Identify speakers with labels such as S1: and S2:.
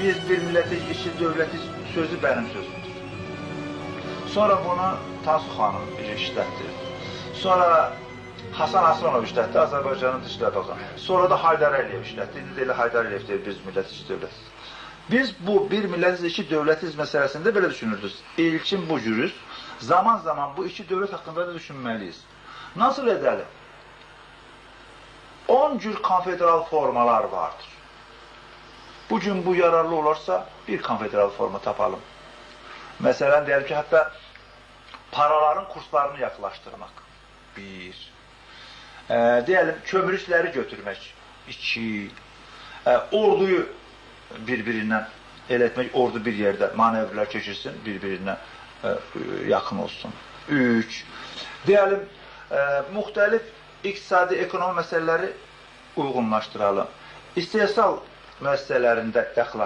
S1: Biz bir milletiz, işçi dövlətiz sözü benim sözümdür. Sonra bunu Tansu xanım işlətdi. Sonra Hasan Aslanov işlətdi, Azərbaycanın dışlı bakanı. Sonra da Haydar Əliyev işlətdi. İndi də elə Haydar Əliyev deyir, biz millət işçi dövlətiz. Biz bu bir millətiz, iki dövlətiz məsələsində belə düşünürdük. İlkin bu cürüz. Zaman zaman bu iki dövlət haqqında da düşünməliyiz. Nasıl edelim? 10 cür konfederal formalar vardır. Bugün bu yararlı olursa bir konfederal forma tapalım. Məsələn, deyəlim ki, hətta paraların kurslarını yaxlaşdırmaq. Bir. E, deyəlim, kömürçüləri götürmək. İki. E, orduyu bir-birindən el etmək, ordu bir yerdə manevrlər keçirsin, bir-birinə e, yaxın olsun. Üç. Deyəlim, e, müxtəlif iqtisadi, ekonomi məsələləri uyğunlaşdıralım. İstehsal müəssisələrində yaxınlaşdıralım.